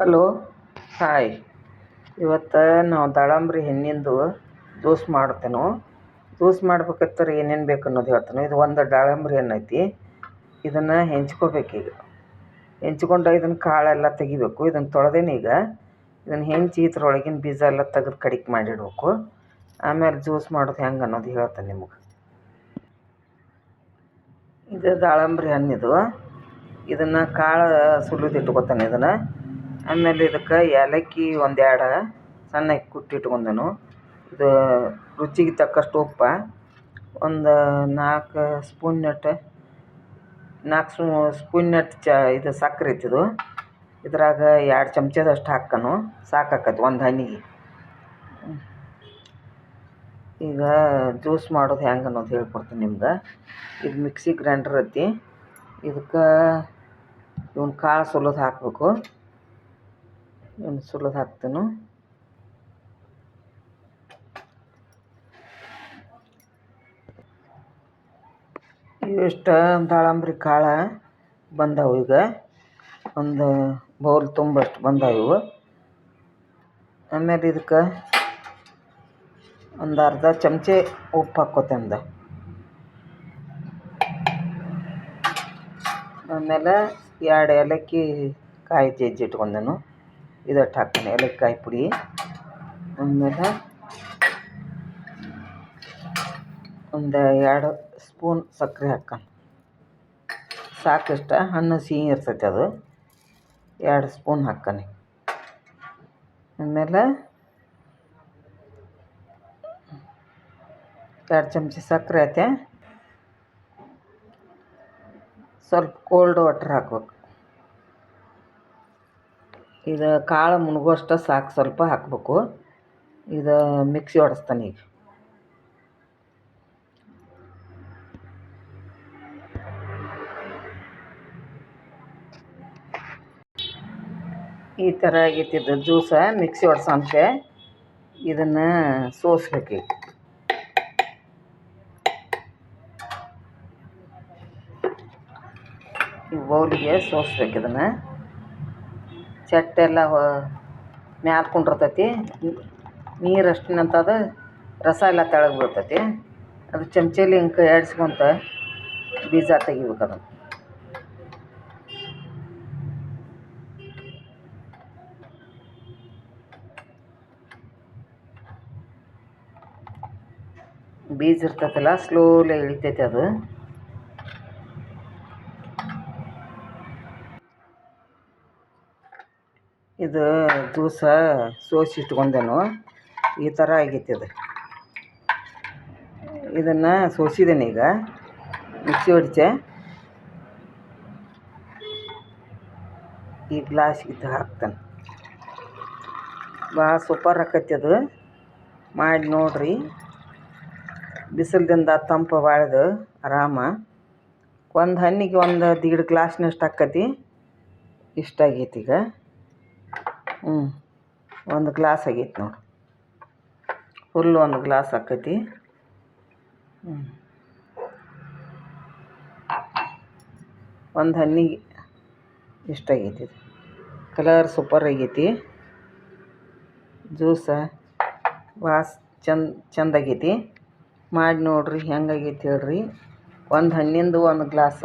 Hello. Hi ಇವತ್ತು ನಾವು ದಾಳಂಬ್ರಿ ಹಣ್ಣಿಂದು juice ಮಾಡ್ತೇನೆ ಜ್ಯೂಸ್ ಮಾಡ್ಬೇಕಾದ್ರೆ ಏನೇನು ಬೇಕು ಅನ್ನೋದು ಹೇಳ್ತೇನೆ. ಇದು ಒಂದು ದಾಳಂಬ್ರಿ ಹಣ್ಣು ಐತಿ ಇದನ್ನು ಹೆಂಚ್ಕೋಬೇಕೀಗ ಹೆಂಚ್ಕೊಂಡು ಇದನ್ನು ಕಾಳೆಲ್ಲ ತೆಗಿಬೇಕು. ಇದನ್ನು ತೊಳೆದೇನೆ ಈಗ. ಇದನ್ನು ಹೆಂಚಿ ಇದ್ರೊಳಗಿನ ಬೀಜ ಎಲ್ಲ ತೆಗೆದು ಕಡಿಕೆ ಮಾಡಿಡ್ಬೇಕು. ಆಮೇಲೆ ಜ್ಯೂಸ್ ಮಾಡೋದು ಹೆಂಗೆ ಅನ್ನೋದು ಹೇಳ್ತೇನೆ ನಿಮಗೆ. ಇದು ದಾಳಂಬ್ರಿ ಹಣ್ಣಿದು. ಇದನ್ನು ಕಾಳು ಸುಲಿದು ಇಟ್ಕೋತಾನೆ ಇದನ್ನು. ಆಮೇಲೆ ಇದಕ್ಕೆ ಏಲಕ್ಕಿ ಒಂದು ಎರಡು ಸಣ್ಣಗೆ ಕುಟ್ಟಿ ಇಟ್ಕೊಂಡೆನು ಇದು ರುಚಿಗೆ ತಕ್ಕಷ್ಟು ಉಪ್ಪು, ಒಂದು ನಾಲ್ಕು ಸ್ಪೂನ್ನಟ್ಟು ನಾಲ್ಕು ಸ್ಪೂ ಸ್ಪೂನ್ನಟ್ಟು ಚ, ಇದು ಸಕ್ರೆ ಐತಿದು ಇದ್ರಾಗ ಎರಡು ಚಮಚದಷ್ಟು ಹಾಕ್ಕನು ಸಾಕಾಕತಿ ಒಂದು ಹಣ್ಣಿಗೆ. ಈಗ ಜ್ಯೂಸ್ ಮಾಡೋದು ಹೆಂಗೆ ಅನ್ನೋದು ಹೇಳ್ಕೊಡ್ತೀನಿ ನಿಮ್ಗೆ. ಇದು ಮಿಕ್ಸಿ ಗ್ರೈಂಡರ್ ಐತಿ. ಇದಕ್ಕೆ ಇವ್ನ ಕಾಳು ಸುಲಿದು ಹಾಕಬೇಕು. ಇವ್ನ ಸುಲದ ಹಾಕ್ತೇನು. ಇವಿಷ್ಟ ದಾಳಂಬ್ರಿ ಕಾಳು ಬಂದವು ಈಗ. ಒಂದು ಬೌಲ್ ತುಂಬಷ್ಟು ಬಂದಾವು ಇವು. ಆಮೇಲೆ ಇದಕ್ಕೆ ಒಂದು ಅರ್ಧ ಚಮಚೆ ಉಪ್ಪು ಹಾಕ್ಕೋತಂದ ಆಮೇಲೆ ಎರಡು ಏಲಕ್ಕಿ ಕಾಯಿ ಜಜ್ಜಿ ಇಟ್ಕೊಂಡೆನು. ಇದಟ್ಟು ಹಾಕ್ತೀನಿ ಏಲಕ್ಕಾಯಿ ಪುಡಿ. ಆಮೇಲೆ ಒಂದು ಎರಡು ಸ್ಪೂನ್ ಸಕ್ಕರೆ ಹಾಕ್ಕೊಂಡು. ಸಾಕಿಷ್ಟ ಹಣ್ಣು ಸಿಹಿ ಇರ್ತೈತೆ ಅದು. ಎರಡು ಸ್ಪೂನ್ ಹಾಕ್ಕೊನಿ ಆಮೇಲೆ ಎರಡು ಚಮಚ ಸಕ್ಕರೆ ಐತೆ. ಸ್ವಲ್ಪ ಕೋಲ್ಡ್ ವಾಟ್ರ್ ಹಾಕ್ಬೇಕು. ಇದು ಕಾಳು ಮುಣ್ಗುವಷ್ಟು ಸಾಕು ಸ್ವಲ್ಪ ಹಾಕಬೇಕು. ಇದು ಮಿಕ್ಸಿ ಹೊಡೆಸ್ತಾನೆ ಈಗ. ಈ ಥರ ಆಗಿತ್ತಿದ್ದು ಜ್ಯೂಸ ಮಿಕ್ಸಿ ಹೊಡ್ಸೋಂತೆ ಇದನ್ನು ಸೋಸ್ಬೇಕು ಈ ಬೌಲಿಗೆ ಸೋಸ್ಬೇಕು ಇದನ್ನು. ಚಟ್ಟೆಲ್ಲ ಮ್ಯಾಲ ಕುಂಡಿರ್ತೈತಿ. ನೀರು ಅಷ್ಟಿನಂತದ ರಸ ಎಲ್ಲ ತೆಳಗೆ ಬೀಳ್ತೈತಿ ಅದು ಚಮಚಲಿ ಹಿಂಗೆ ಕೈ ಆಡಿಸ್ಕೊಂತ ಬೀಜ ತೆಗಿಬೇಕು ಅದನ್ನು. ಬೀಜ ಇರ್ತೈತಲ್ಲ ಸ್ಲೋಲಿ ಇಳಿತೈತೆ ಅದು. ಇದು ಜ್ಯೂಸ ಸೋಸಿ ಇಟ್ಕೊಂಡೆನು ಈ ಥರ ಆಗೈತಿ ಇದು. ಇದನ್ನು ಸೋಸಿದ್ದೀನಿ ಈಗ. ಮಿಕ್ಸಿ ಹೊಡಿಚೆ. ಈ ಗ್ಲಾಸ್ ಇದು ಹಾಕ್ತಾನೆ. ಭಾಳ ಸೂಪರ್ ಆಕೈತಿ ಅದು. ಮಾಡಿ ನೋಡಿರಿ. ಬಿಸಿಲ್ದಿಂದ ತಂಪು ಬಾಳ್ದು ಆರಾಮ. ಒಂದು ಹಣ್ಣಿಗೆ ಒಂದು ದೀಡ್ ಗ್ಲಾಸ್ನಷ್ಟು ಆಕತಿ. ಇಷ್ಟ ಆಗೈತಿ ಈಗ. ಹ್ಞೂ ಒಂದು ಗ್ಲಾಸ್ ಆಗೈತೆ ನೋಡಿ. ಫುಲ್ ಒಂದು ಗ್ಲಾಸ್ ಆಕೈತಿ. ಹ್ಞೂ ಒಂದು ಹಣ್ಣಿಗೆ ಇಷ್ಟ ಆಗೈತಿ ಕಲರ್ ಸೂಪರ್ ಆಗೈತಿ. ಜ್ಯೂಸ ವಾಸ್ ಚಂದ ಚಂದ ಆಗೈತಿ. ಮಾಡಿ ನೋಡ್ರಿ ಹೆಂಗಾಗೈತಿ ಹೇಳ್ರಿ. ಒಂದು ಹಣ್ಣಿಂದು ಒಂದು ಗ್ಲಾಸ್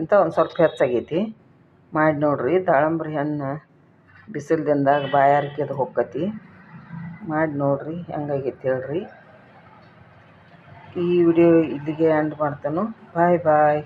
ಇಂಥ ಒಂದು ಸ್ವಲ್ಪ ಹೆಚ್ಚಾಗೈತಿ ಮಾಡಿ ನೋಡ್ರಿ, ದಾಳಂಬ್ರಿ ಹಣ್ಣು. ಬಿಸಿಲು ಬಾಯಾರಿಕೆ ಅದು ಹೊಕ್ಕತಿ. ಮಾಡಿ ನೋಡಿರಿ, ಹೆಂಗಾಗೈತಿ ಹೇಳ್ರಿ. ಈ ವಿಡಿಯೋ ಇಲ್ಲಿಗೆ ಎಂಡ್ ಮಾಡ್ತೇನೆ. ಬಾಯ್ ಬಾಯ್